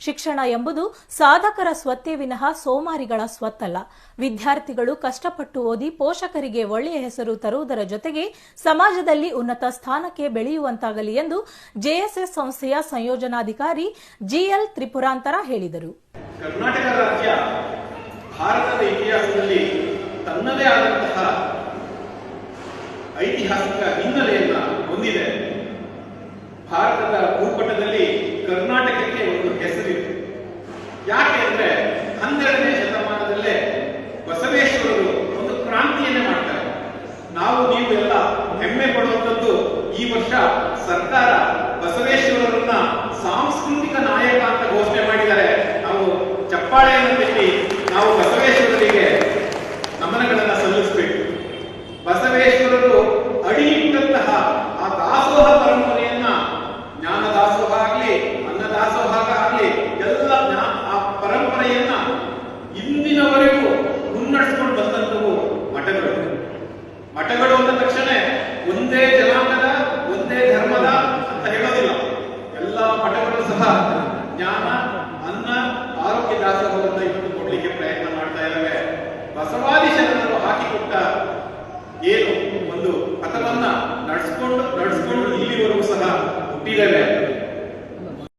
ಶಿಕ್ಷಣ ಎಂಬುದು ಸಾಧಕರ ಸ್ವತ್ತೇ ವಿನಃ ಸೋಮಾರಿಗಳ ಸ್ವತ್ತಲ್ಲ. ವಿದ್ಯಾರ್ಥಿಗಳು ಕಷ್ಟಪಟ್ಟು ಓದಿ ಪೋಷಕರಿಗೆ ಒಳ್ಳೆಯ ಹೆಸರು ತರುವುದರ ಜೊತೆಗೆ ಸಮಾಜದಲ್ಲಿ ಉನ್ನತ ಸ್ಥಾನಕ್ಕೆ ಬೆಳೆಯುವಂತಾಗಲಿ ಎಂದು ಜೆಎಸ್ಎಸ್ ಸಂಸ್ಥೆಯ ಸಂಯೋಜನಾಧಿಕಾರಿ ಜಿಎಲ್ ತ್ರಿಪುರಾಂತರ ಹೇಳಿದರು. ಕರ್ನಾಟಕ ರಾಜ್ಯ ಭಾರತದ ಇತಿಹಾಸದಲ್ಲಿ ತನ್ನದೇ ಆದಂತಹ ಐತಿಹಾಸಿಕ ಹಿನ್ನೆಲೆಯನ್ನು ಹೊಂದಿದೆ. ಭಾರತದ ಭೂಪಟದಲ್ಲಿ ಕರ್ನಾಟಕಕ್ಕೆ ಒಂದು ಹೆಸರಿದೆ ಯಾಕೆ ಅಂದ್ರೆ ಹನ್ನೆರಡನೇ ಶತಮಾನದಲ್ಲೇ ಬಸವೇಶ್ವರರು ಒಂದು ಕ್ರಾಂತಿಯನ್ನೇ ಮಾಡ್ತಾರೆ ನಾವು ನೀವು ಎಲ್ಲ ಹೆಮ್ಮೆ ಪಡುವಂಥದ್ದು ಈ ವರ್ಷ ಸರ್ಕಾರ ಬಸವೇಶ್ವರರನ್ನ ಸಾಂಸ್ಕೃತಿಕ ನಾಯಕ ಅಂತ ಘೋಷಣೆ ಮಾಡಿದ್ದಾರೆ. ನಾವು ಚಪ್ಪಾಳೆಯನ್ನು ತಟ್ಟಿ ನಾವು ಬಸವೇಶ್ವರರಿಗೆ ನಮನಗಳನ್ನ ಸಲ್ಲಿಸಬೇಕು. ಬಸವೇಶ್ವರರು ಅಡಿಯಿಟ್ಟಂತಹ ಆ ದಾಸೋಹ ಪರಂಪರೆಯನ್ನ ಜ್ಞಾನ ದಾಸೋಹ ಆಗ್ಲಿ ಅನ್ನ ದಾಸೋಹ ಆಗ್ಲಿ, ಎಲ್ಲ ಆ ಪರಂಪರೆಯನ್ನ ಇಂದಿನವರೆಗೂ ಮುನ್ನಡೆಸ್ಕೊಂಡು ಬಂದಂತವು ಮಠಗಳು. ಮಠಗಳು ಅಂದ ತಕ್ಷಣ ಒಂದೇ ಜನಾಂಗದ ಒಂದೇ ಧರ್ಮದ ಅಂತ ಹೇಳೋದಿಲ್ಲ ಎಲ್ಲ ಮಠಗಳು ಸಹ ಜ್ಞಾನ ಅನ್ನ ಆರೋಗ್ಯ ದಾಸೋಹವನ್ನು ಇವತ್ತು ಕೊಡ್ಲಿಕ್ಕೆ ಪ್ರಯತ್ನ ಮಾಡ್ತಾ ಇದ್ದಾವೆ. ಬಸವಾದಿ ಶರಣರು ಹಾಕಿಕೊಟ್ಟ ಏನು ಒಂದು ಪಥವನ್ನ ನಡೆಸ್ಕೊಂಡು ನಡೆಸ್ಕೊಂಡು ಇಲ್ಲಿವರೆಗೂ ಸಹ ಹುಟ್ಟಿದ್ದೇವೆ.